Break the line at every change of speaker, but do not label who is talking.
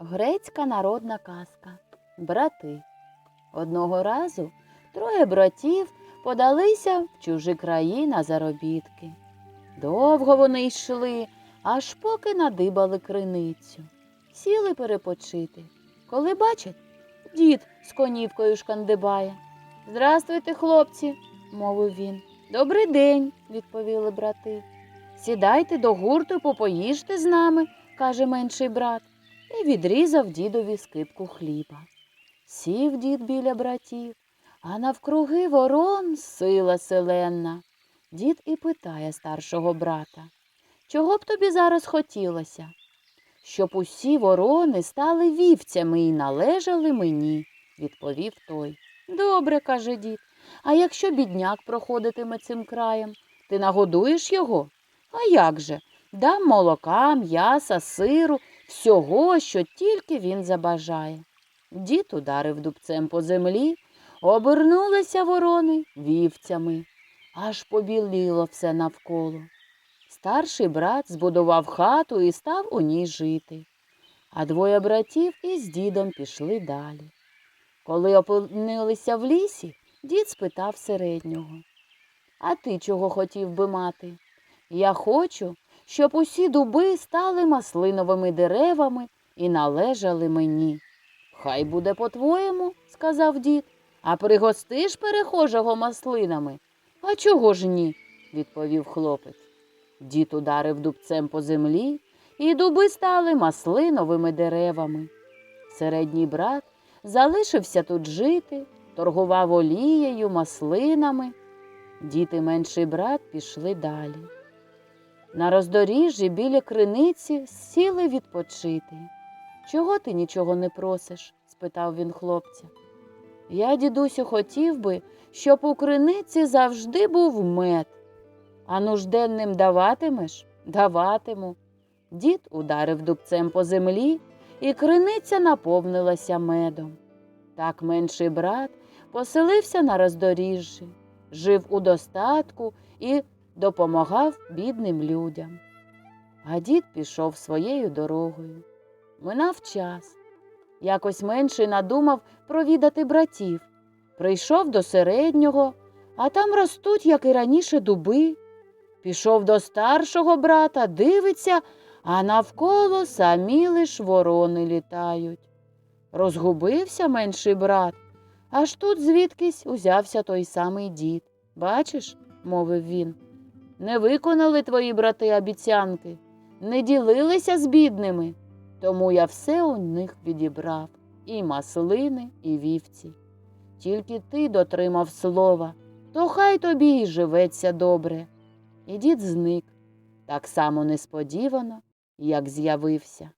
Грецька народна казка. Брати. Одного разу троє братів подалися в чужі краї на заробітки. Довго вони йшли, аж поки надибали криницю. Сіли перепочити. Коли бачать, дід з конівкою шкандибає. Здрастуйте, хлопці, мовив він. Добрий день, відповіли брати. Сідайте до гурту і попоїжте з нами, каже менший брат, і відрізав дідові скипку хліба. Сів дід біля братів, а навкруги ворон сила селенна. Дід і питає старшого брата, чого б тобі зараз хотілося? Щоб усі ворони стали вівцями і належали мені, відповів той. Добре, каже дід. А якщо бідняк проходитиме цим краєм, ти нагодуєш його? А як же? Дам молока, м'яса, сиру, всього, що тільки він забажає. Дід ударив дубцем по землі, обернулися ворони вівцями, аж побіліло все навколо. Старший брат збудував хату і став у ній жити, а двоє братів із дідом пішли далі. Коли опинилися в лісі, дід спитав середнього. А ти чого хотів би мати? Я хочу, щоб усі дуби стали маслиновими деревами і належали мені. Хай буде по-твоєму, сказав дід, а пригостиш перехожого маслинами. А чого ж ні? відповів хлопець. Дід ударив дубцем по землі, і дуби стали маслиновими деревами. Середній брат залишився тут жити, торгував олією, маслинами. Дід і менший брат пішли далі. На роздоріжжі біля криниці сіли відпочити. Чого ти нічого не просиш? спитав він хлопця. Я, дідусю, хотів би, щоб у криниці завжди був мед. А нужденним даватимеш? Даватиму. Дід ударив дубцем по землі, і криниця наповнилася медом. Так менший брат поселився на роздоріжжі, жив у достатку і допомагав бідним людям. А дід пішов своєю дорогою. Минав час. Якось менший надумав провідати братів. Прийшов до середнього, а там ростуть, як і раніше, дуби. Пішов до старшого брата, дивиться, а навколо самі лиш ворони літають. Розгубився менший брат, аж тут звідкись узявся той самий дід. Бачиш, мовив він, не виконали твої брати обіцянки, не ділилися з бідними, тому я все у них відібрав і маслини, і вівці. Тільки ти дотримав слова, то хай тобі й живеться добре. І дід зник так само несподівано, як з'явився.